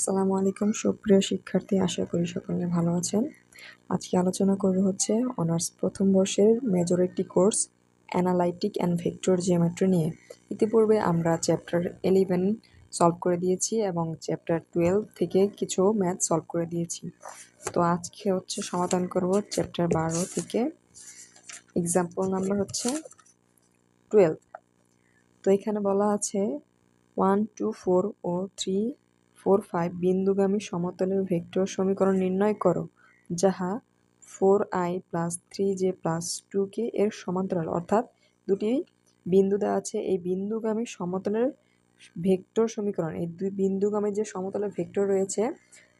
আসসালামু আলাইকুম, সুপ্রিয় শিক্ষার্থী, আশা করি সকলে ভালো আছেন। আজকে আলোচনা করব হচ্ছে অনার্স প্রথম বর্ষের মেজর একটি course, analytic and vector geometry নিয়ে। ইতিপূর্বে আমরা চ্যাপ্টার এলিভেন সলভ করে দিয়েছি এবং চ্যাপ্টার টুয়েলভ থেকে কিছু ম্যাথ সলভ করে দিয়েছি। তো আজকে হচ্ছে সমাধান করব চ্যাপ্টার বারো থেকে এক্সাম্পল নাম্বার হচ্ছে টুয়েলভ। তো এখানে বলা আছে ওয়ান, টু, ফোর ও থ্রি ফোর ফাইভ বিন্দুগামী সমতলের ভেক্টর সমীকরণ নির্ণয় করো, যাহা four I plus three J plus two K এর সমান্তরাল। অর্থাৎ দুটি বিন্দু দেওয়া আছে, এই বিন্দুগামী সমতলের ভেক্টর সমীকরণ। এই দুই বিন্দুগামী যে সমতলের ভেক্টর রয়েছে,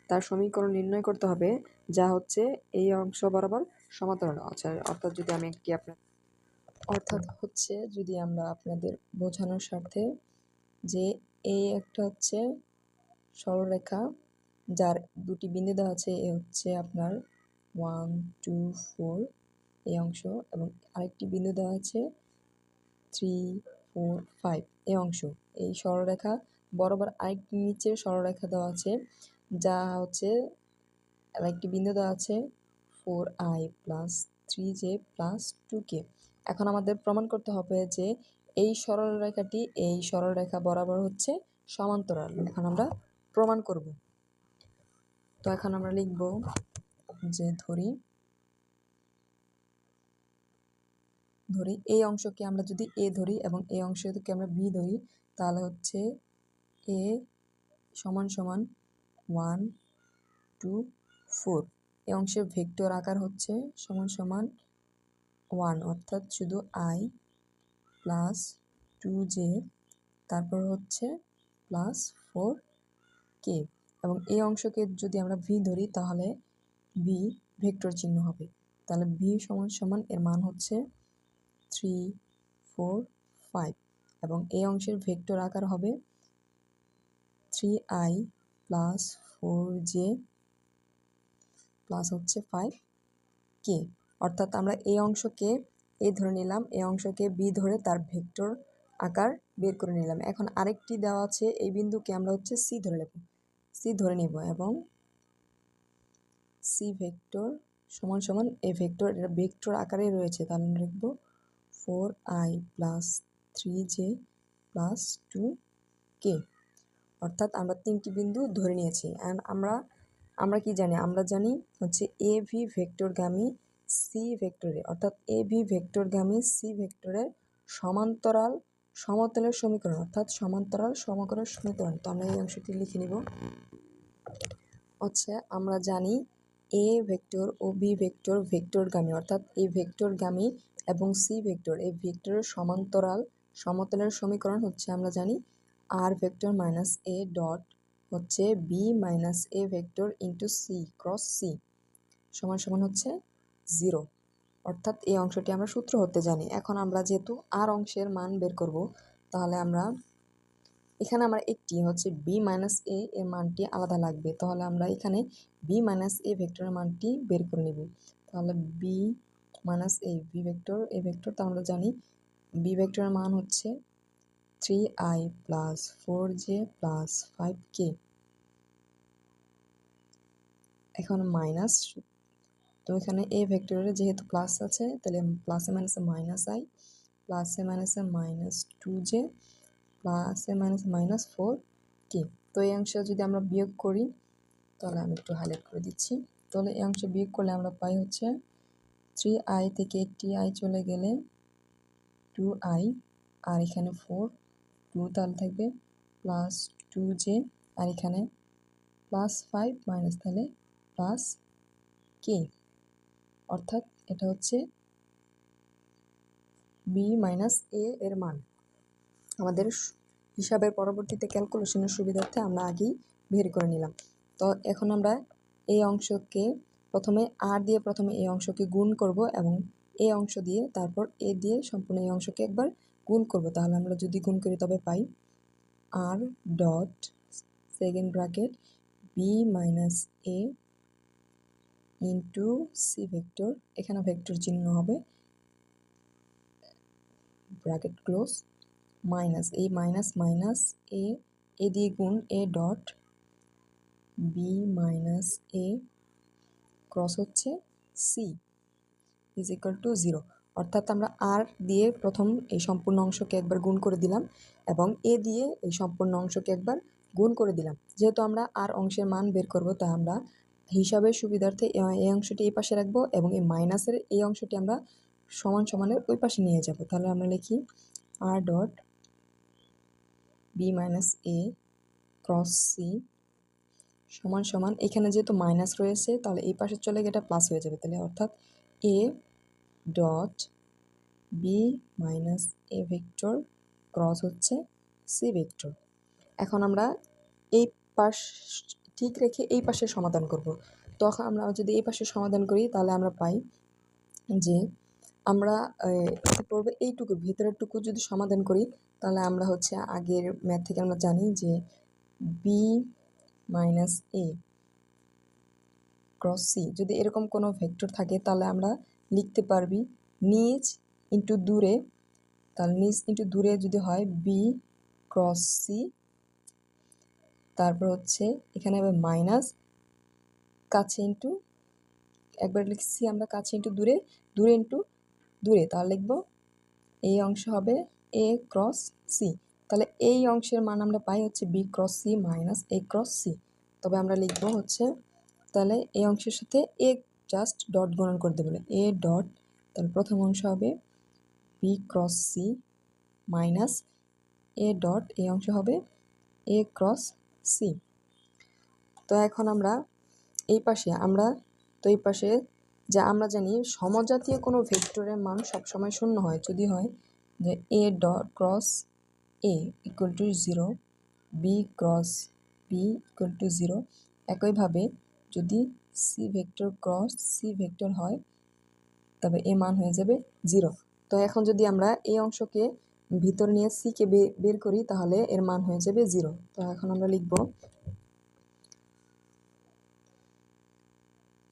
তার সমীকরণ নির্ণয় করতে হবে, যা হচ্ছে এই অংশ বরাবর সমান্তরাল। আচ্ছা অর্থাৎ যদি আমি একটি আপনার অর্থাৎ হচ্ছে যদি আমরা আপনাদের বোঝানোর স্বার্থে যে এই একটা হচ্ছে সরলরেখা, যার দুটি বিন্দু দেওয়া আছে, এ হচ্ছে আপনার ওয়ান টু ফোর এই অংশ, এবং আরেকটি বিন্দু দেওয়া আছে থ্রি ফোর ফাইভ এই অংশ। এই সরলরেখা, বরাবর আরেকটি নিচের সরলরেখা দেওয়া আছে, যা হচ্ছে আরেকটি বিন্দু দেওয়া আছে four I plus three J plus two K এখন আমাদের প্রমাণ করতে হবে যে, এই সরলরেখাটি, এই সরলরেখা বরাবর হচ্ছে সমান্তরাল। এখন আমরা প্রমাণ করব। তো এখন আমরা লিখব যে ধরি ধরি এই অংশকে আমরা যদি এ ধরি এবং এই অংশকে আমরা বি ধরি, তাহলে হচ্ছে এ সমান সমান ওয়ান, টু, ফোর। এই অংশের ভেক্টর আকার হচ্ছে সমান সমান ওয়ান, অর্থাৎ শুধু আই প্লাস টু জে, তারপর হচ্ছে প্লাস ফোর কে? এবং এই অংশকে যদি আমরা ভি ধরি, তাহলে ভি ভেক্টর চিহ্ন হবে। তাহলে ভি সমান সমান এর মান হচ্ছে থ্রি ফোর ফাইভ এবং এই অংশের ভেক্টর আকার হবে three I plus four J plus হচ্ছে ফাইভ কে অর্থাৎ আমরা এই অংশকে এ ধরে নিলাম এই অংশকে বি ধরে তার ভেক্টর আকার বের করে নিলাম। এখন আরেকটি দেওয়া আছে, এই বিন্দুকে আমরা হচ্ছে সি ধরে নেব। সি ধরে নেব এবং সি ভেক্টর সমান সমান এ ভেক্টর, এটা ভেক্টর আকারে রয়েছে, তাহলে আমরা লিখব four I plus three J plus two K. অর্থাৎ আমরা তিনটি বিন্দু ধরে নিয়েছি। অ্যান্ড আমরা আমরা কি জানি? আমরা জানি হচ্ছে এ ভি ভেক্টরগামী সি ভেক্টরে, অর্থাৎ এ ভি ভেক্টরগামী সি ভেক্টরের সমান্তরাল সমতলের সমীকরণ, অর্থাৎ সমান্তরাল সমকরের সমীকরণ। তো আমরা এই অংশটি লিখে নিব। হচ্ছে আমরা জানি এ ভেক্টর ও বি ভেক্টর ভেক্টরগামী, অর্থাৎ এই ভেক্টরগামী এবং সি ভেক্টর। এই ভেক্টরের সমান্তরাল সমতলের সমীকরণ হচ্ছে আমরা জানি R vector minus A dot হচ্ছে B minus A vector into C cross C সমান সমান হচ্ছে জিরো। অর্থাৎ এই অংশটি আমরা সূত্র হতে জানি। এখন আমরা যেহেতু আর অংশের মান বের করব, তাহলে আমরা এখানে আমরা একটি হচ্ছে বি মাইনাস এ এর মানটি আলাদা লাগবে। তাহলে আমরা এখানে বি মাইনাস এ ভেক্টরের মানটি বের করে নেব। তাহলে B minus A B vector A vector তা আমরা জানি বি ভেক্টরের মান হচ্ছে three I plus four J plus five K এখন মাইনাস তো এখানে এ ভেক্টরের যেহেতু প্লাস আছে, তাহলে প্লাসে মাইনাসে মাইনাস আই প্লাসে মাইনাসে মাইনাস টু জে প্লাসে মাইনাস মাইনাস ফোর কে তো এই অংশ যদি আমরা বিয়োগ করি, তাহলে আমি একটু হাইলাইট করে দিচ্ছি। তাহলে এই অংশ বিয়োগ করলে আমরা পাই হচ্ছে থ্রি আই থেকে একটি আই চলে গেলে টু আই আর এখানে ফোর টু তাহলে থাকবে প্লাস টু জে আর এখানে প্লাস ফাইভ মাইনাস তাহলে প্লাস কে অর্থাৎ এটা হচ্ছে বি মাইনাস এ এর মান। আমাদের হিসাবের পরবর্তীতে ক্যালকুলেশনের সুবিধার্থে আমরা আগেই বের করে নিলাম। তো এখন আমরা এই অংশকে প্রথমে আর দিয়ে প্রথমে এই অংশকে গুণ করব এবং এই অংশ দিয়ে তারপর এ দিয়ে সম্পূর্ণ এই অংশকে একবার গুণ করব। তাহলে আমরা যদি গুণ করি তবে পাই R dot second bracket B minus A into C vector এখানে ভেক্টর চিহ্ন হবে, ব্র্যাকেট ক্লোজ, মাইনাস, এই মাইনাস মাইনাস এ এ দিয়ে গুণ A dot, B minus A cross হচ্ছে C, is equal to zero. অর্থাৎ আমরা আর দিয়ে প্রথম এই সম্পূর্ণ অংশকে একবার গুণ করে দিলাম এবং এ দিয়ে এই সম্পূর্ণ অংশকে একবার গুণ করে দিলাম। যেহেতু আমরা আর অংশের মান বের করব তাই আমরা হিসাবের সুবিধার্থে এই অংশটি এই পাশে রাখব এবং এই মাইনাসের এই অংশটি আমরা সমান সমানের ওই পাশে নিয়ে যাব। তাহলে আমরা লিখি R dot B minus A cross C সমান সমান। এখানে যেহেতু মাইনাস রয়েছে, তাহলে এই পাশে চলে গিয়ে এটা প্লাস হয়ে যাবে। তাহলে অর্থাৎ A dot B minus A vector cross হচ্ছে সি ভেক্টর এখন আমরা এই পাশ ঠিক রেখে এই পাশে সমাধান করব। তখন আমরা যদি এই পাশে সমাধান করি, তাহলে আমরা পাই যে আমরা পড়বে এইটুকুর ভিতরের টুকু যদি সমাধান করি, তাহলে আমরা হচ্ছে আগের ম্যাথ থেকে আমরা জানি যে B minus A cross C যদি এরকম কোনো ভেক্টর থাকে, তাহলে আমরা লিখতে পারবি নিচ ইন্টু দূরে, তাহলে নিচ ইন্টু দূরে যদি হয় বি ক্রস সি তারপর হচ্ছে এখানে হবে মাইনাস কাছে ইন্টু একবার লিখছি আমরা কাছে ইন্টু দূরে দূরে ইন্টু দূরে, তাহলে লিখব এই অংশ হবে এ ক্রস সি তাহলে এই অংশের মান আমরা পাই হচ্ছে B cross C minus A cross C তবে আমরা লিখব হচ্ছে তাহলে এই অংশের সাথে এ জাস্ট ডট গণন করে দেবো এ ডট তাহলে প্রথম অংশ হবে B cross C minus A dot এই অংশ হবে এ ক্রস সি। তো এখন আমরা এই পাশে, আমরা তো এই পাশে যা আমরা জানি, সমজাতীয় কোনো ভেক্টরের মান সবসময় শূন্য হয়। যদি হয় যে A dot cross A equal to zero B cross B equal to zero একইভাবে যদি C vector cross C vector হয়, তবে এ মান হয়ে যাবে জিরো তো এখন যদি আমরা এই অংশকে ভিতর নিয়ে সিকে বের করি, তাহলে এর মান হয়ে যাবে জিরো তো এখন আমরা লিখব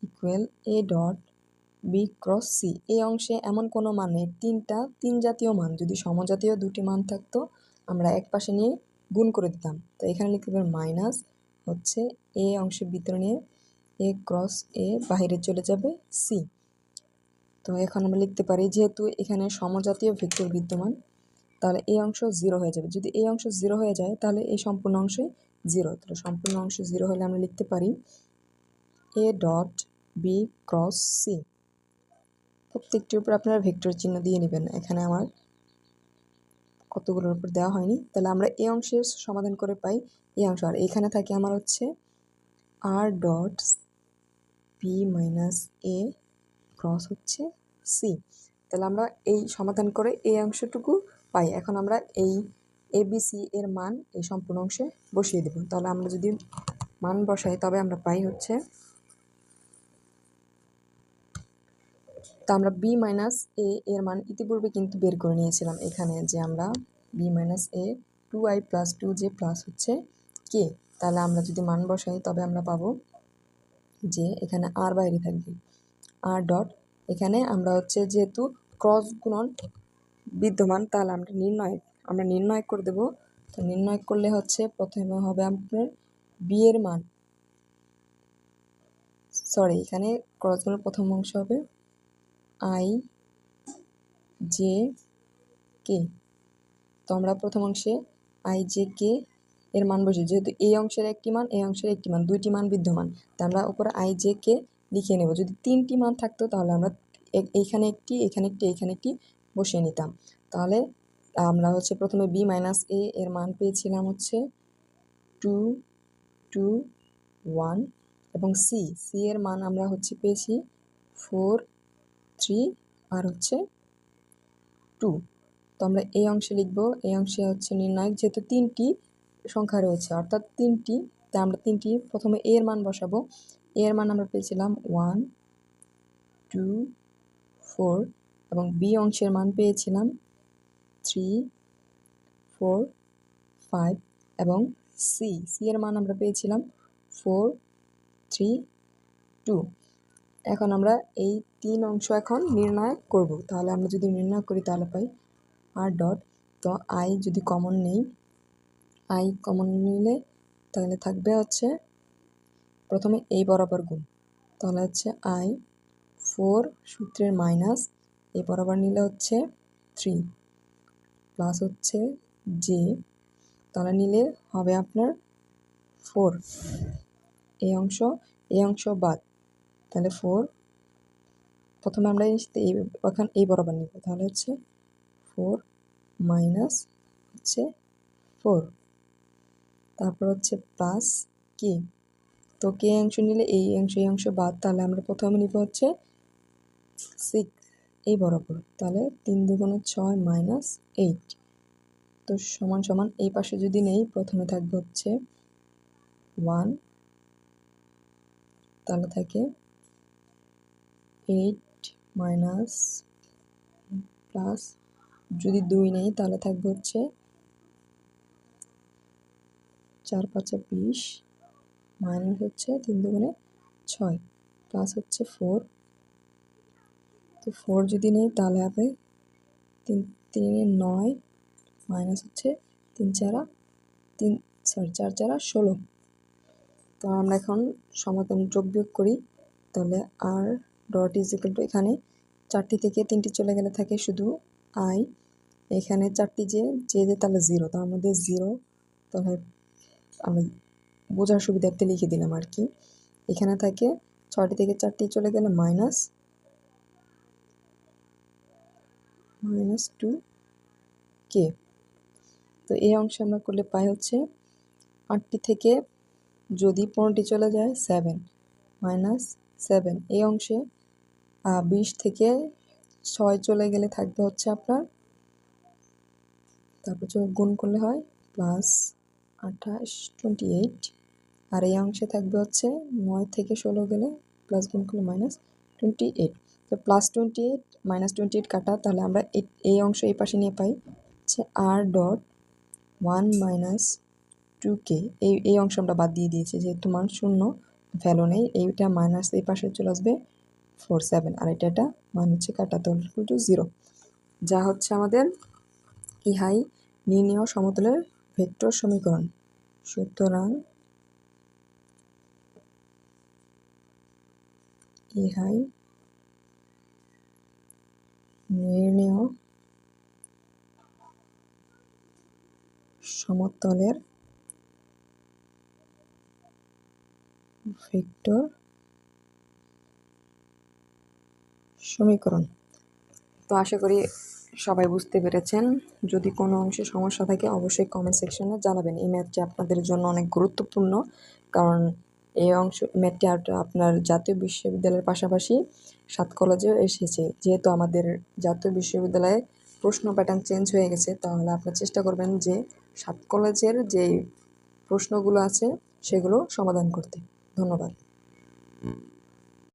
equal A dot B cross C এই অংশে এমন কোনো মান নেই তিনটা, তিন জাতীয় মান। যদি সমজাতীয় দুটি মান থাকতো, আমরা এক পাশে নিয়ে গুণ করে দিতাম। তো এখানে লিখতে পারি মাইনাস হচ্ছে এ অংশে ভিতরে নিয়ে এ ক্রস এ বাহিরে চলে যাবে সি তো এখন আমরা লিখতে পারি, যেহেতু এখানে সমজাতীয় ভেক্টর বিদ্যমান তাহলে এই অংশ জিরো হয়ে যাবে। যদি এই অংশ জিরো হয়ে যায়, তাহলে এই সম্পূর্ণ অংশে জিরো তাহলে সম্পূর্ণ অংশ জিরো হলে আমরা লিখতে পারি A dot B cross C প্রত্যেকটির উপর আপনারা ভেক্টর চিহ্ন দিয়ে নেবেন। এখানে আমার কতগুলোর উপর দেওয়া হয়নি। তাহলে আমরা এই অংশের সমাধান করে পাই এই অংশ। আর এখানে থাকে আমার হচ্ছে R dot B minus A cross হচ্ছে সি তাহলে আমরা এই সমাধান করে এই অংশটুকু পাই। এখন আমরা এই এ বি সি এর মান এই সম্পূর্ণ অংশে বসিয়ে দেব। তাহলে আমরা যদি মান বসাই, তবে আমরা পাই হচ্ছে তো আমরা বি মাইনাস এ এর মান ইতিপূর্বে কিন্তু বের করে নিয়েছিলাম এখানে যে আমরা B minus A two I plus two J plus হচ্ছে কে তাহলে আমরা যদি মান বসাই, তবে আমরা পাবো যে এখানে আর বাইরে থাকবে। আর ডট এখানে আমরা হচ্ছে যেহেতু ক্রস গুণন বিদ্যমান, তাহলে আমরা নির্ণয় আমরা নির্ণয় করে দেব। তো নির্ণয় করলে হচ্ছে প্রথমে হবে আপনার বি এর মান। সরি এখানে ক্রস গুণের প্রথম অংশ হবে। আই জে কে তো আমরা প্রথম অংশে আই জে কে এর মান বসে যেহেতু এই অংশের একটি মান, এই অংশের একটি মান, দুইটি মান বিদ্যমান। তা আমরা উপরে আই জে কে লিখে নেব। যদি তিনটি মান থাকতো, তাহলে আমরা এইখানে একটি, এখানে একটি এখানে একটি বসিয়ে নিতাম। তাহলে আমরা হচ্ছে প্রথমে বি মাইনাস এ এর মান পেয়েছিলাম হচ্ছে টু টু ওয়ান এবং সি সি এর মান আমরা হচ্ছে পেয়েছি ফোর থ্রি আর হচ্ছে টু তো আমরা এই অংশে লিখব। এই অংশে হচ্ছে নির্ণায়ক যেহেতু তিনটি সংখ্যা রয়েছে, অর্থাৎ তিনটি তাই আমরা তিনটি প্রথমে এর মান বসাবো। এর মান আমরা পেয়েছিলাম ওয়ান টু ফোর এবং বি অংশের মান পেয়েছিলাম থ্রি ফোর ফাইভ এবং সি সি এর মান আমরা পেয়েছিলাম ফোর থ্রি টু এখন আমরা এই তিন অংশ এখন নির্ণয় করব। তাহলে আমরা যদি নির্ণয় করি তাহলে পাই আর ডট তো আই যদি কমন নেই আই কমন নিলে তাহলে থাকবে হচ্ছে প্রথমে এই বরাবর গুণ। তাহলে হচ্ছে আই ফোর সূত্রের মাইনাস এই বরাবর নিলে হচ্ছে থ্রি প্লাস হচ্ছে জে তাহলে নিলে হবে আপনার ফোর এই অংশ এই অংশ বাদ, তাহলে ফোর প্রথমে আমরা এই এখন এই বরাবর নিব, তাহলে হচ্ছে ফোর মাইনাস হচ্ছে ফোর তারপর হচ্ছে প্লাস কে তো কে অংশ নিলে এই অংশ এই অংশ বাদ, তাহলে আমরা প্রথমে নিব হচ্ছে সিক্স এই বরাবর। তাহলে তিন দুগুণে ছয় মাইনাস এইট। তো সমান সমান এই পাশে যদি নেই, প্রথমে থাকবে হচ্ছে ওয়ান। তাহলে থাকে এইট মাইনাস প্লাস যদি দুই নেই, তাহলে থাকবে হচ্ছে চার পাঁচা বিশ মাইনাস হচ্ছে তিন দুগুণে ছয়, প্লাস হচ্ছে ফোর। তো ফোর যদি নেই, তাহলে হবে তিন, তিনে নয় মাইনাস হচ্ছে তিন চারা, তিন সরি চার চারা ষোলো। তো আমরা এখন সমাধান যোগ বিয়োগ করি, তাহলে R dot is equal to এখানে চারটি থেকে তিনটি চলে গেলে থাকে শুধু আই এখানে চারটি যে যে যে তাহলে জিরো তার মধ্যে জিরো তাহলে আমি বোঝার সুবিধার্থে লিখে দিলাম আর কি। এখানে থাকে ছয়টি থেকে চারটি চলে গেলে মাইনাস মাইনাস টু কে? তো এই অংশে আমরা করলে পাই হচ্ছে আটটি থেকে যদি পনেরোটি চলে যায় সেভেন, মাইনাস সেভেন। এই অংশে বিশ থেকে ছয় চলে গেলে থাকবে হচ্ছে আপনার, তারপর গুণ করলে হয় প্লাস আঠাশ, টোয়েন্টি এইট। আর এই অংশে থাকবে হচ্ছে নয় থেকে ষোলো গেলে প্লাস গুণ করলে মাইনাস টোয়েন্টি এইট। তো plus twenty eight minus twenty eight কাটা, তাহলে আমরা এই অংশ এই পাশে নিয়ে পাই হচ্ছে R dot one minus two K এই এই অংশ আমরা বাদ দিয়ে দিয়েছি, যেহেতু মান শূন্য ভ্যালু নেই, এইটা মাইনাস এই পাশে চলে আসবে ফোর সেভেন আর এটা এটা মান হচ্ছে কাটা, তো টু জিরো যা হচ্ছে আমাদের ইহাই নির্ণয় সমতলের ভেক্টর সমীকরণ। সুতরাং ইহাই নির্ণয় সমতলের ভেক্টর সমীকরণ। তো আশা করি সবাই বুঝতে পেরেছেন। যদি কোনো অংশে সমস্যা থাকে, অবশ্যই কমেন্ট সেকশনে জানাবেন। এই ম্যাথটি আপনাদের জন্য অনেক গুরুত্বপূর্ণ, কারণ এই অংশ ম্যাটটি আপনার জাতীয় বিশ্ববিদ্যালয়ের পাশাপাশি সাত কলেজেও এসেছে। যেহেতু আমাদের জাতীয় বিশ্ববিদ্যালয়ে প্রশ্ন প্যাটার্ন চেঞ্জ হয়ে গেছে, তাহলে আপনার চেষ্টা করবেন যে সাত কলেজের যে প্রশ্নগুলো আছে সেগুলো সমাধান করতে। ধন্যবাদ।